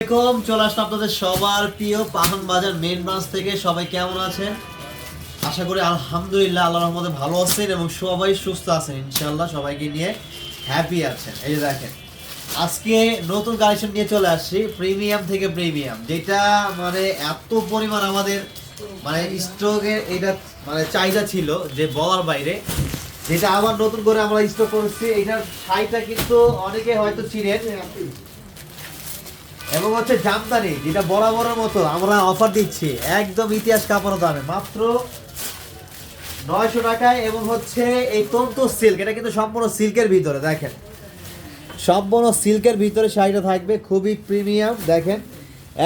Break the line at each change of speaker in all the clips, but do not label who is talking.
আসসালামাইকুম চলে আপনাদের সবার প্রিয় পাহান বাজার মেন ব্রাঞ্চ থেকে। সবাই কেমন আছেন? আশা করি আলহামদুলিল্লাহ আল্লাহ রহমতে ভালো আছেন এবং সবাই সুস্থ আছেন ইনশাল্লাহ সবাইকে নিয়ে হ্যাপি আছেন। এই যে দেখেন, আজকে নতুন কালেকশন নিয়ে চলে আসছি প্রিমিয়াম থেকে প্রিমিয়াম যেটা মানে এত পরিমাণ আমাদের মানে স্টকের এটা মানে চাহিদা ছিল, যে বলার বাইরে। যেটা আবার নতুন করে আমরা স্টক করছি, এটার শাড়িটা কিন্তু অনেকে হয়তো চিনেন। এবং হচ্ছে জামদানি, যেটা বরাবরের মতো আমরা অফার দিচ্ছি। একদম ইতিহাস কাপড় দামে। মাত্র নয়শো টাকায় এবং হচ্ছে এই তন্তু সিল্ক এটা কিন্তু সম্পূর্ণ সিল্কের ভিতরে, দেখেন। সম্পূর্ণ সিল্কের ভিতরে শাড়িটা থাকবে, খুবই প্রিমিয়াম দেখেন।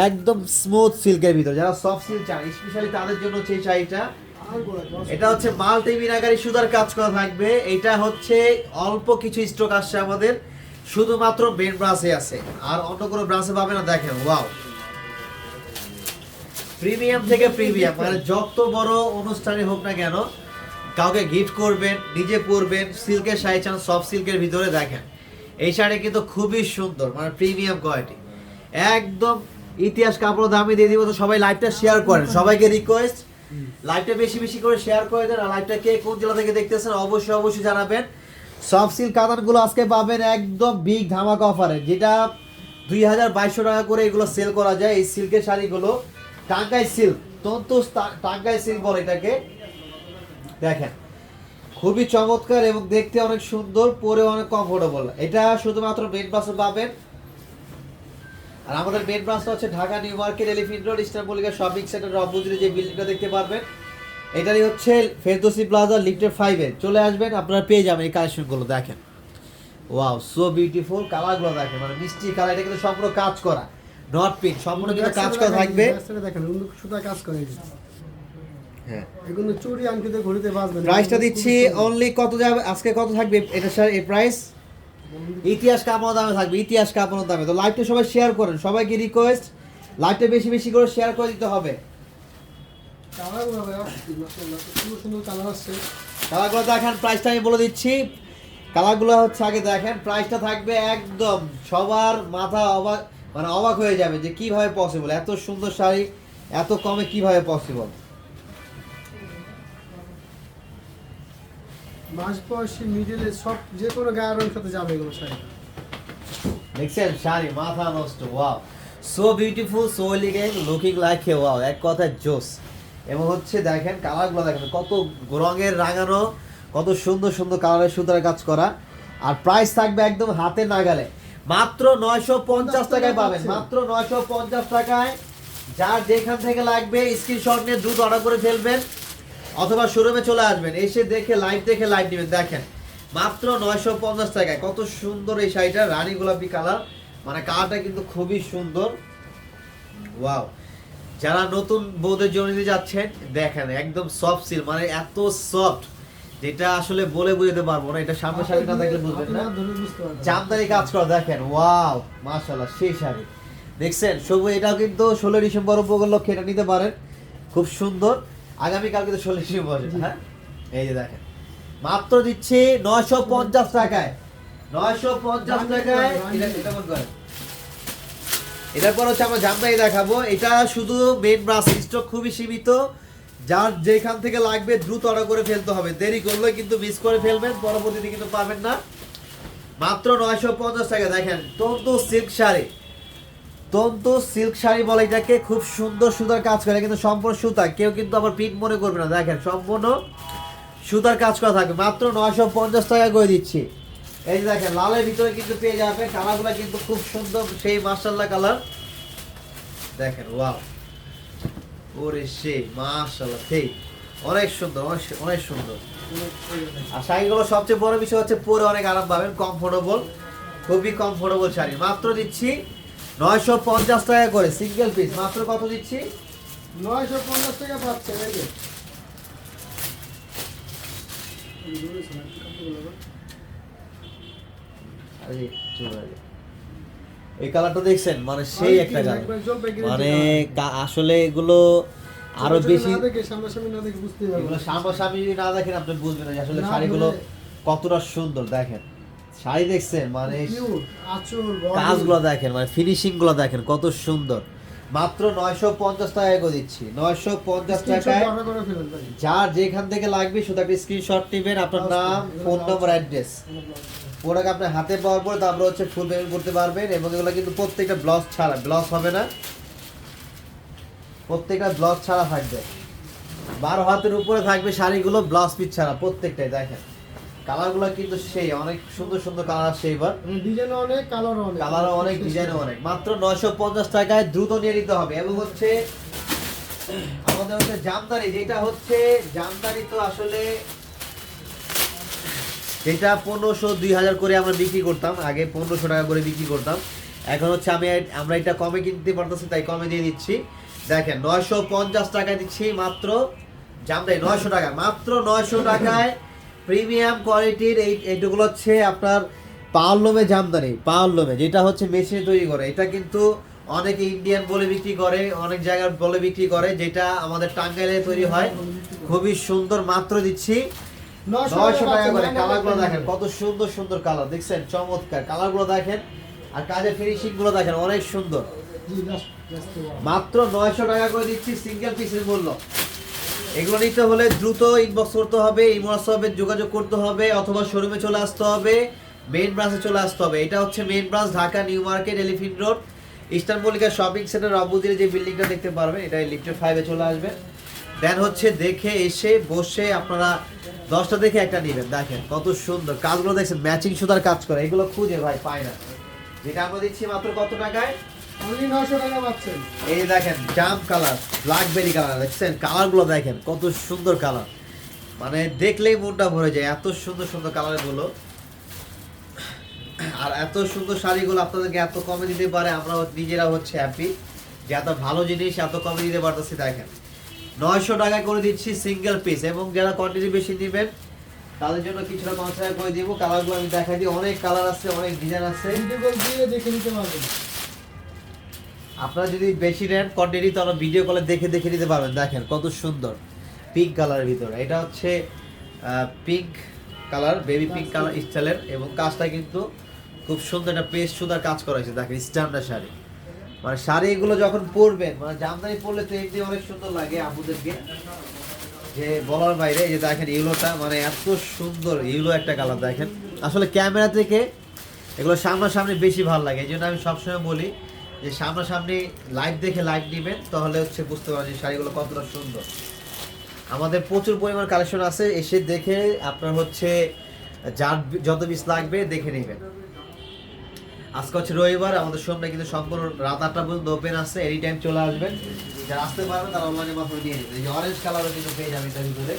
একদম স্মুথ সিল্কের ভিতরে, যারা সফট সিল্ক চান স্পেশালি তাদের জন্য হচ্ছে এই শাড়িটা। এটা হচ্ছে মাল্টি মিনাকারি সুতার কাজ করা থাকবে, এটা হচ্ছে অল্প কিছু স্টক আসছে আমাদের। শুধুমাত্র মেন ব্রাঞ্চে আছে। আর অন্য কোনো ব্রাঞ্চে পাবে না, দেখেন ওয়াও প্রিমিয়াম থেকে প্রিমিয়াম মানে যত বড় অনুষ্ঠানে হোক না কেন, কাউকে গিফট করবেন নিজে পরবেন সিল্কের শাড়ি চান সফট সিল্কের ভিতরে দেখেন। এই শাড়ি কিন্তু খুবই সুন্দর মানে প্রিমিয়াম কোয়ালিটি একদম ইতিহাস কাপড় দামি দিয়ে দিব, তো সবাই লাইভটা শেয়ার করেন। সবাইকে রিকোয়েস্ট লাইভটা বেশি বেশি করে শেয়ার করে দেন, আর লাইভটা কে কোন জেলা থেকে দেখতেছেন, অবশ্যই অবশ্যই জানাবেন। সফট সিল্ক কাতানগুলো আজকে পাবেন একদম বিগ ধামাকা অফারে যেটা দুই হাজার বাইশশো টাকা করে এগুলো সেল করা যায়, এই সিল্কের শাড়িগুলো। টাঙ্গাই সিল্ক তন্তু টাঙ্গাই সিল্ক বলে এটাকে। দেখেন, খুবই চমৎকার এবং দেখতে অনেক সুন্দর পরে অনেক কমফোর্টেবল এটা শুধুমাত্র মেন ব্রাঞ্চে পাবেন। আর আমাদের মেন ব্রাঞ্চটা হচ্ছে Dhaka New Market Elephant Road Eastern Shopping Centre রবুজুরি যে বিল্ডিংটা দেখতে পারবেন। এটারই হচ্ছে ফেরদোসি প্লাজা লিফটের ফাইভে চলে আসবেন আপনারা পেয়ে যাবেন এই কালেকশনগুলো দেখেন। ওয়াও সো বিউটিফুল কালারগুলো দেখেন মানে মিষ্টি কালার এটা কিন্তু সম্পূর্ণ কাজ করা। নট পিন সম্পূর্ণ কিন্তু কাজ করা থাকবে।
দেখেন সুতা কাজ করে
হ্যাঁ।
এগুলো চুরি আংটিতে
প্রাইসটা দিচ্ছি অনলি কত যাবে আজকে কত থাকবে? এটা স্যার এই প্রাইস ইতিহাস কাপানো দামে থাকবে ইতিহাস কাপানো দামে। তো লাইভটা সবাই শেয়ার করেন সবাইকে রিকোয়েস্ট লাইভটা বেশি বেশি করে শেয়ার করে দিতে হবে
কালারগুলো ভাই আসছে, মাশাআল্লাহ, সুন্দর সুন্দর কালার আসছে
কালারগুলো দেখেন প্রাইসটা আমি বলে দিচ্ছি। কালারগুলো হচ্ছে আগে দেখেন প্রাইসটা থাকবে একদম সবার মাথা অবাক মানে অবাক হয়ে যাবে যে কীভাবে পসিবল এত সুন্দর শাড়ি এত কমে কীভাবে পসিবল
মাস বয়সী মিডিলে সব যে কোনো গায়ের সাথে যাবে এগুলো শাড়ি।
দেখছেন? শাড়ি মাথা নষ্ট wow so beautiful so elegant looking like wow এক কথায় জোস। এবং হচ্ছে দেখেন কালারগুলো দেখেন কত রঙের রাঙানো কত সুন্দর সুন্দর কালারের সুতার কাজ করা। আর প্রাইস থাকবে একদম হাতে নাগালে। মাত্র নয়শো পঞ্চাশ টাকায় পাবেন মাত্র নয়শো পঞ্চাশ টাকায়। যার যেখান থেকে লাগবে স্ক্রিনশট নিয়ে দ্রুত অর্ডার করে ফেলবেন অথবা শোরুমে চলে আসবেন। এসে দেখে লাইভ দেখে লাইভ নেবেন। দেখেন মাত্র নয়শো পঞ্চাশ টাকায়। কত সুন্দর এই শাড়িটা রানী গোলাপি কালার মানে কালারটা কিন্তু খুবই সুন্দর। ওয়াও যারা নতুন বৌদের জন্য নিতে যাচ্ছেন দেখেন একদম সফট সিল মানে এত সফট যেটা আসলে বলে বুঝতে পারব না এটা সামনে সামনে না দেখলে বুঝবেন না। জামদানি কাজ করা দেখেন ওয়াও মাশাআল্লাহ সেই শাড়ি দেখছেন সবু এটাও কিন্তু ষোলো ডিসেম্বর উপলক্ষে এটা নিতে পারেন খুব সুন্দর। আগামীকাল কিন্তু ষোলো ডিসেম্বর হ্যাঁ? এই যে দেখেন মাত্র দিচ্ছি নয়শো পঞ্চাশ টাকায় নয়শো পঞ্চাশ টাকায় এটা- এটা করেন। এটার পর হচ্ছে আমরা জামদানি দেখাবো। এটা শুধু মেন ব্রাশ স্টক খুবই সীমিত। যার যেখান থেকে লাগবে দ্রুত অর্ডার করে ফেলতে হবে। দেরি করলে কিন্তু মিস করে ফেলবেন, পরবর্তীতে কিন্তু পাবেন না। মাত্র নয়শো পঞ্চাশ টাকা। দেখেন, তন্তু সিল্ক শাড়ি। তন্তু সিল্ক শাড়ি বলে এটাকে খুব সুন্দর সুতার কাজ করে, কিন্তু সম্পূর্ণ সুতা। কেউ কিন্তু আবার প্রিন্ট মনে করবে না। দেখেন, সম্পূর্ণ সুতার কাজ করা থাকবে। মাত্র নয়শো পঞ্চাশ টাকা করে দিচ্ছি। এই যে দেখেন, লালের ভিতরে কিন্তু পেয়ে যাবে কালারগুলো কিন্তু খুব সুন্দর, সেই মার্শাল্লাহ কালার। দেখেন, ওয়াও। ওরে সে মার্শাল্লাহ সেই, অনেক সুন্দর অনেক সুন্দর। আর শাড়িগুলো সবচেয়ে বড় বিষয় হচ্ছে, পরে অনেক আরাম পাবেন কমফোর্টেবল খুবই কমফোর্টেবল শাড়ি। মাত্র দিচ্ছি নয়শো পঞ্চাশ টাকা করে সিঙ্গেল পিস মাত্র কত দিচ্ছি?
নয়শো পঞ্চাশ টাকা পাচ্ছেন
চলে। এই কালারটা দেখছেন? মানে সেই একটা কালার। মানে আসলে এগুলো
আরও
বেশি
না সামনাসামনি না দেখে বুঝতে
এগুলো
পারবেন
সামনাসামনি যদি না দেখেন আপনি বুঝবেন আসলে শাড়িগুলো কতটা সুন্দর দেখেন। শাড়ি দেখছেন? মানে কাজগুলো দেখেন মানে ফিনিশিংগুলো দেখেন কত সুন্দর। মাত্র নয়শো পঞ্চাশ টাকায় করে দিচ্ছি। নয়শো পঞ্চাশ টাকায়। যার যেখান থেকে লাগবে শুধু একটা স্ক্রিনশট নেবেন আপনার নাম ফোন নম্বর অ্যাড্রেস প্রোডাক্ট আপনার হাতে পাওয়ার পর তারপর হচ্ছে ফুল পেমেন্ট করতে পারবেন এবং এগুলো কিন্তু প্রত্যেকটা ব্লাউজ ছাড়া ব্লাউজ হবে না। প্রত্যেকটা ব্লাউজ ছাড়া থাকবে। বারো হাতের উপরে থাকবে শাড়িগুলো ব্লাউজ পিস ছাড়া প্রত্যেকটাই দেখেন। কালারগুলো কিন্তু সেই অনেক সুন্দর সুন্দর কালার আসছে এবার।
মানে ডিজাইন অনেক কালার অনেক।
কালারও অনেক ডিজাইনও অনেক। মাত্র নয়শো পঞ্চাশ টাকায় দ্রুত নিয়ে নিতে হবে। এবং হচ্ছে আমাদের হচ্ছে জামদানি যেটা হচ্ছে জামদানি তো আসলে যেটা পনেরোশো দুই হাজার করে আমরা বিক্রি করতাম। আগে পনেরোশো টাকা করে বিক্রি করতাম। এখন হচ্ছে আমি আমরা এটা কমে কিনতে পারতেছি, তাই কমে দিয়ে দিচ্ছি। দেখেন, নয়শো পঞ্চাশ টাকা দিচ্ছি মাত্র। জামদানি নয়শো টাকা। মাত্র নয়শো টাকায় প্রিমিয়াম কোয়ালিটির এই এইটুকুলো হচ্ছে আপনার পাওয়ারলোমে জামদানি, পাওয়ারলোমে, যেটা হচ্ছে মেশিনে তৈরি করে। এটা কিন্তু অনেকে ইন্ডিয়ান বলে বিক্রি করে, অনেক জায়গায় বলে বিক্রি করে, যেটা আমাদের টাঙ্গাইলে তৈরি হয়। খুবই সুন্দর মাত্র দিচ্ছি। নয়শো টাকা করে কালারগুলো দেখেন। কত সুন্দর সুন্দর কালার। দেখছেন? চমৎকার। কালারগুলো দেখেন। আর কাজের ফিনিশিংগুলো দেখেন। অনেক সুন্দর। মাত্র নয়শো টাকা করে দিচ্ছি সিঙ্গেল পিসের মূল্য। এগুলো নিতে হলে দ্রুত ইনবক্স করতে হবে ইমোয়াস হবে যোগাযোগ করতে হবে অথবা শোরুমে চলে আসতে হবে মেইন ব্রাঞ্চে চলে আসতে হবে। এটা হচ্ছে main branch Dhaka New Market Elephant Road Eastern Mallika Shopping Centre অবুদিরে যে বিল্ডিংটা দেখতে পারবেন এটা লিফটের ফাইভে চলে আসবে। দেন হচ্ছে দেখে এসে বসে আপনারা দশটা দেখে একটা নেবেন। দেখেন কত সুন্দর। কাজগুলো দেখছেন ম্যাচিং সুতার কাজ করে। এগুলো খুঁজে ভাই পায় না। যেটা আমরা দিচ্ছি মাত্র কত টাকায়? এই দেখেন জাম কালার ব্ল্যাকবেরি কালার দেখছেন? কালারগুলো দেখেন কত সুন্দর কালার মানে দেখলেই মনটা ভরে যায় এত সুন্দর সুন্দর কালারগুলো আর এত সুন্দর শাড়িগুলো আপনাদেরকে এত কমে দিতে পারে আমরা নিজেরা হচ্ছে হ্যাপি যে এত ভালো জিনিস এত কমে দিতে পারতেছি দেখেন। নয়শো টাকায় করে দিচ্ছি সিঙ্গেল পিস এবং যারা কোয়ান্টিটি বেশি নেবেন তাদের জন্য কিছুটা কনসিডার করে দিব। কালারগুলো আমি দেখাই দিই। অনেক কালার আছে অনেক ডিজাইন আছে।
দেখে নিতে পারবেন।
আপনারা যদি বেশি নেন কোয়ান্টিটি তাহলে ভিডিও কলে দেখে দেখে নিতে পারবেন। দেখেন কত সুন্দর পিঙ্ক কালারের ভিতরে। এটা হচ্ছে pink colour baby pink colour স্টাইলের এবং কাজটা কিন্তু খুব সুন্দর একটা পেস্ট সুন্দর কাজ করা হয়েছে। দেখেন স্ট্যান্ডার্ড শাড়ি। মানে শাড়ি এগুলো যখন পরবেন মানে জামদানি পরলে তো এমনি অনেক সুন্দর লাগে আপুদেরকে যে বলার বাইরে যে দেখেন ইউলোটা মানে এত সুন্দর ইউলো একটা কালার দেখেন। আসলে ক্যামেরা থেকে এগুলো সামনাসামনি বেশি ভালো লাগে, এই জন্য আমি সবসময় বলি যে সামনাসামনি লাইভ দেখে লাইভ নেবেন, তাহলে হচ্ছে বুঝতে পারবেন যে শাড়িগুলো কতটা সুন্দর। আমাদের প্রচুর পরিমাণ কালেকশন আছে, এসে দেখে আপনার হচ্ছে যার যত পিস লাগবে দেখে নেবেন। আজকে হচ্ছে রবিবার, আমাদের শোরুমটা কিন্তু সম্পূর্ণ রাত আটটা পর্যন্ত ওপেন আছে এনি টাইম চলে আসবেন যারা আসতে পারবেন, তারা অনলাইনের মাধ্যমে নিয়ে নেবেন এই অরেঞ্জ কালারও কিন্তু পেয়ে যাবেন এটার ভিতরে।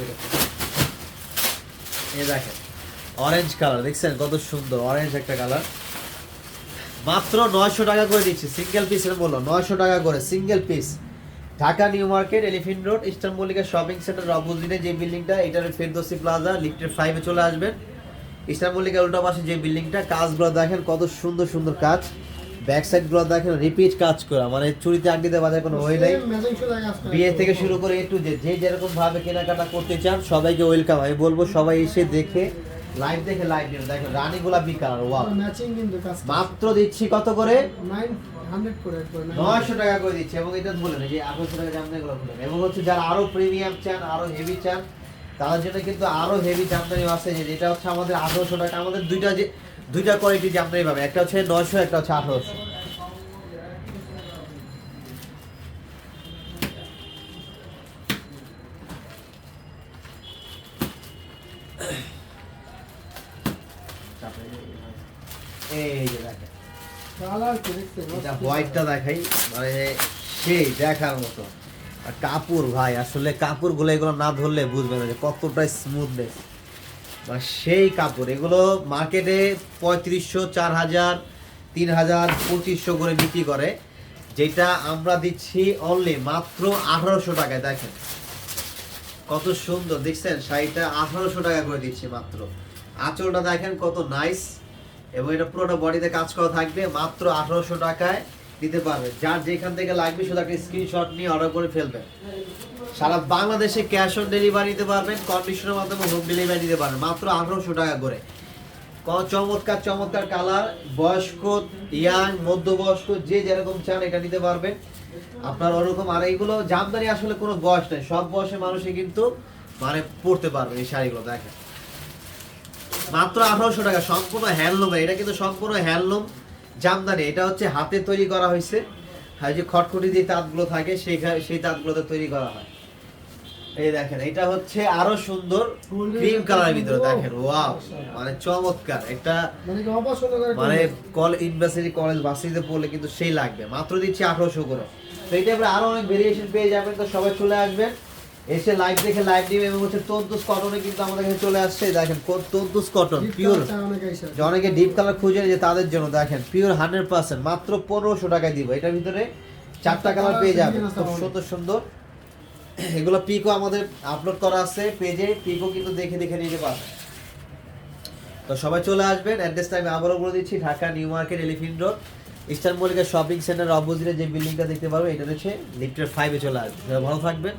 এটা। এই দেখেন অরেঞ্জ কালার দেখছেন কত সুন্দর অরেঞ্জ একটা কালার মাত্র নয়শো টাকা করে দিচ্ছি সিঙ্গেল পিসের বলল নয়শো টাকা করে single piece Dhaka New Market Elephant Road Eastern Mallika Shopping Centre অপোজিটে যে বিল্ডিংটা এটার ফেরদোসি প্লাজা লিফটের ফাইভে চলে আসবেন। মল্লিকা উল্টা পাশে যে বিল্ডিংটা কাজগুলো দেখেন কত সুন্দর সুন্দর কাজ। ব্যাক সাইডগুলো দেখেন রিপিট কাজ করা মানে চুরিতে বাজার কোনো ওই নাই। বিয়ে থেকে শুরু করে একটু যে যে যেরকম ভাবে কেনাকাটা করতে চান সবাইকে ওয়েলকাম আমি বলব সবাই এসে দেখে লাইভ দেখে লাইভ নেবেন দেখেন রানী গোলাপি কালার ওয়াও
ম্যাচিং কিন্তু
মাত্র দিচ্ছি কত করে?
নাইন হান্ড্রেড করে একবার
নয়শো টাকা করে দিচ্ছি এবং এটা বলে না যে আঠারোশো টাকা জামদানি গুলো বলে এবং হচ্ছে যারা আরও প্রিমিয়াম চান আরও হেভি চান তাদের জন্য কিন্তু আরও হেভি জামদানি আছে যেটা হচ্ছে আমাদের আঠারোশো টাকা। আমাদের দুইটা যে দুইটা কোয়ালিটি জামদানি পাবে। একটা হচ্ছে নয়শো একটা হচ্ছে আঠারোশো। এই যে দেখেন। হোয়াইটটা দেখাই মানে সেই দেখার মতো। আর কাপড় ভাই, আসলে কাপড়গুলো এগুলো না ধরলে বুঝবে না যে কতটা স্মুথনেস মানে সেই কাপড় এগুলো মার্কেটে পঁয়ত্রিশশো চার হাজার তিন হাজার পঁচিশশো করে বিক্রি করে, যেটা আমরা দিচ্ছি অনলি মাত্র আঠারোশো টাকায়, দেখেন। কত সুন্দর, দেখছেন? শাড়িটা আঠারোশো টাকা করে দিচ্ছি মাত্র। আঁচলটা দেখেন কত নাইস এবং এটা পুরোটা বডিতে কাজ করা থাকবে মাত্র আঠারোশো টাকায়। নিতে পারবেন যার যেখান থেকে লাগবে শুধু একটা স্ক্রিনশট নিয়ে অর্ডার করে ফেলবেন সারা বাংলাদেশে ক্যাশ অন ডেলিভারি নিতে পারবেন কন্ডিশনের মাধ্যমে হোম ডেলিভারি নিতে পারবেন, মাত্র আঠারোশো টাকা করে। চমৎকার চমৎকার কালার বয়স্ক ইয়াং মধ্যবয়স্ক, যে যেরকম চান এটা নিতে পারবেন। আপনার ওরকম আর এইগুলো, জামদানি আসলে কোনো বয়স নেই, সব বয়সের মানুষই কিন্তু মানে পড়তে পারবে এই শাড়িগুলো, দেখেন। মাত্র আঠারোশো টাকা, সম্পূর্ণ হ্যান্ডলুম এটা কিন্তু সম্পূর্ণ হ্যান্ডলুম জামদানি এটা হচ্ছে হাতে তৈরি করা হয়েছে। আর যে খটখটি যে তাঁতগুলো থাকে সেই সেই তাঁতগুলোতে তৈরি করা হয়। এই দেখেন এটা হচ্ছে আরও সুন্দর ক্রিম কালারের ভিতরে। দেখেন ওয়াও মানে চমৎকার। একটা
মানে
মানে? কল ইউনিভার্সিটি কলেজ ভার্সিটিতে পড়লে কিন্তু সেই লাগবে। মাত্র দিচ্ছি আঠারোশো করে। তো এই টাইপের আরও অনেক ভেরিয়েশন পেয়ে যাবেন। তো সবাই চলে আসবেন। এসে লাইভ দেখে লাইভ নিবে এবং হচ্ছে তন্তুস কটনে কিন্তু আমাদের কাছে চলে আসছে। দেখেন তন্তুস কটন পিওর
অনেকে
ডিপ কালার খুঁজে যে তাদের জন্য দেখেন পিওর হান্ড্রেড পার্সেন্ট মাত্র পনেরোশো টাকায় দিব। এটার ভিতরে চারটা কালার পেয়ে যাবেন খুব সুন্দর সুন্দর। এগুলো পিকও আমাদের আপলোড করা আছে পেজে। পিকও কিন্তু দেখে দেখে নিতে পারবেন। তো সবাই চলে আসবেন। অ্যাড্রেসটা আমি আবারও বলে দিচ্ছি Dhaka New Market Elephant Road Eastern Mallika Shopping Centre অপোজিটে যে বিল্ডিংটা দেখতে পারবেন এটা হচ্ছে লিফটের ফাইভে চলে আসবে। ভালো থাকবেন।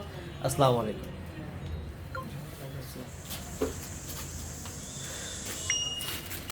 আসসালামু আলাইকুম।